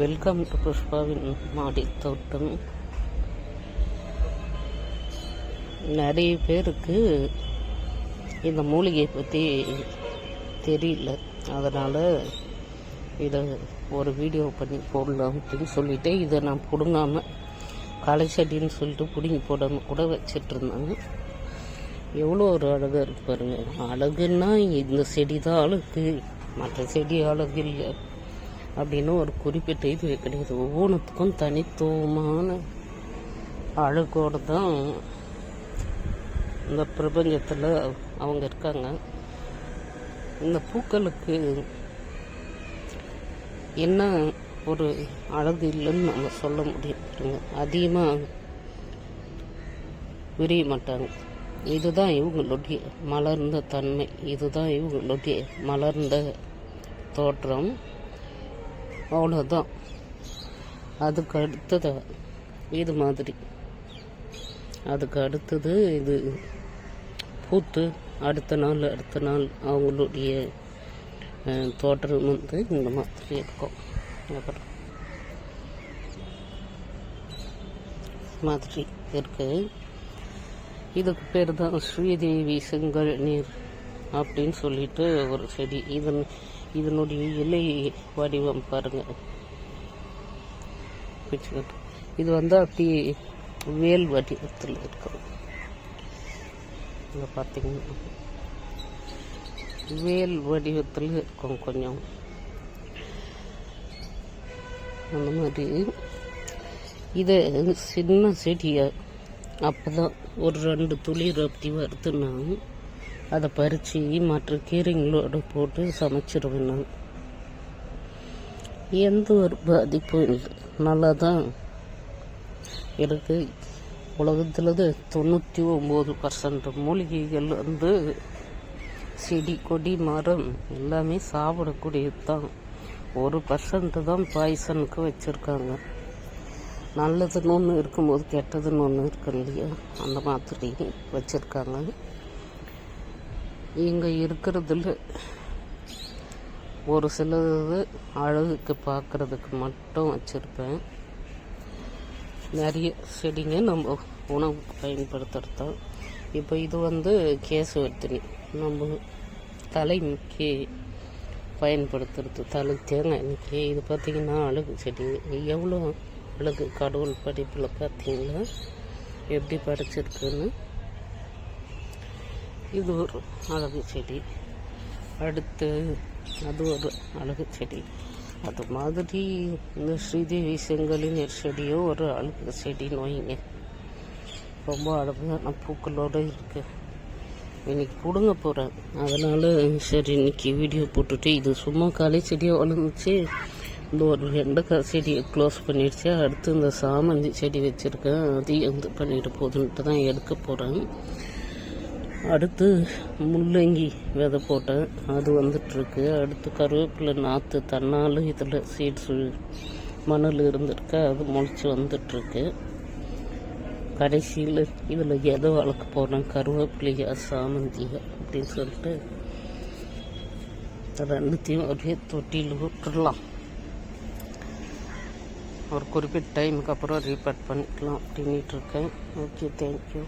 Welcome to புஷ்பாவின் மாடி தோட்டம். நிறைய பேருக்கு இந்த மூலிகையை பற்றி தெரியல. அதனால் இதை ஒரு வீடியோ பண்ணி போடலாம் அப்படின்னு சொல்லிவிட்டு இதை நான் பிடுங்காமல் களை செடின்னு சொல்லிட்டு பிடுங்கி போடாமல் கூட வச்சிட்டு எவ்வளோ ஒரு அழகாக இருக்கு அழகுன்னா இந்த செடி தான் அழகு மற்ற செடி அழகு இல்லை. அப்படின்னு ஒரு குறிப்பிட்ட இது கிடையாது. ஒவ்வொன்றுத்துக்கும் தனித்துவமான அழகோடு தான் இந்த பிரபஞ்சத்தில் அவங்க இருக்காங்க. இந்த பூக்களுக்கு என்ன ஒரு அழகு இல்லைன்னு நம்ம சொல்ல முடியும். அதிகமாக விரிய மாட்டாங்க. இதுதான் இவங்களுடைய மலர்ந்த தன்மை. இதுதான் இவங்களுடைய மலர்ந்த தோற்றம். அவ்வளோதான் அதுக்கு அடுத்தது இது மாதிரி. அதுக்கு அடுத்தது இது பூத்து அடுத்த நாள் அடுத்த நாள் அவங்களுடைய தோற்றம் வந்து இந்த மாதிரி இருக்கும். அப்புறம் மாதிரி இருக்குது இதுக்கு பேர் தான் ஸ்ரீதேவி செங்கல் நீர். அப்படின்னு சொல்லிட்டு ஒரு செடி. இதன் இதனுடைய இலை வடிவம் பாருங்க. இது வந்து அப்படி வேல் வடிவத்தில் இருக்கும் இங்கே பார்த்தீங்கன்னா வேல் வடிவத்தில் இருக்கும் கொஞ்சம். அந்த மாதிரி. இதை சின்ன செடியை அப்போ தான் ஒரு ரெண்டு துளி அப்படி வருதுன்னா அதை பறித்து மற்ற கீரைங்களோட போட்டு சமைச்சிருவேன் நான். எந்த ஒரு பாதிப்பும் இல்லை. நல்லா தான் இருக்குது உலகத்தில் தொண்ணூற்றி ஒம்பது பர்சன்ட் மூலிகைகள் வந்து செடி கொடி மரம் எல்லாமே சாப்பிடக்கூடியது தான் ஒரு பர்சன்ட் தான் பாய்சனுக்கு வச்சுருக்காங்க. நல்லதுன்னு ஒன்று இருக்கும்போது கெட்டதுன்னு ஒன்று இருக்கு இல்லையா? அந்த மாதிரி வச்சுருக்காங்க. இங்கே இருக்கிறதுல ஒரு சிலது அழகுக்கு பார்க்குறதுக்கு மட்டும் வச்சுருப்பேன். நிறைய செடிங்க நம்ம உணவுக்கு பயன்படுத்துகிறது தான் இப்போ இது வந்து கேசவர்த்தினி நம்ம தலைமுக்கி பயன்படுத்துறது தலை தேங்காய் எண்ணெய்க்கு இது பார்த்திங்கன்னா அழகு செடி. எவ்வளோ அழகு கடவுள் படிப்பில் பார்த்திங்கன்னா எப்படி படைச்சிருக்குன்னு இது ஒரு அழகு செடி. அடுத்து அது ஒரு அழகு செடி. அது மாதிரி இந்த ஸ்ரீதேவி செங்கலின் செடியோ ஒரு அழகு செடின்னு வைங்க ரொம்ப அழகான பூக்களோடு இருக்கு. இன்னைக்கு பிடுங்க போகிறேன் அதனால் சரி இன்னைக்கு வீடியோ போட்டுட்டு இது சும்மா களை செடியாக வளர்ந்துச்சு. இந்த ஒரு வெண்டைக்காய் செடியை க்ளோஸ் பண்ணிடுச்சு. அடுத்து இந்த சாமந்தி செடி வச்சுருக்கேன். அதையும் வந்து பண்ணிட்டு போதுன்ட்டு தான் எடுக்க போகிறேன் அடுத்து முள்ளங்கி விதை போட்டேன். அது வந்துட்டுருக்கு. அடுத்து கருவேப்பிலை நாற்று தன்னால் இதில் சீட்ஸு மணல் இருந்திருக்கு. அது முளைச்சி வந்துட்டுருக்கு. கடைசியில் இதில் எதை வளர்க்க போகிறேன் கருவேப்பிலையா சாமந்தியா அப்படின்னு சொல்லிட்டு ரெண்டுத்தையும் ஒரே தொட்டியில் விட்டுடலாம் ஒரு குறிப்பிட்ட டைமுக்கு அப்புறம் ரீபேட் பண்ணிக்கலாம் அப்படின்ட்டு இருக்கேன். Okay thank you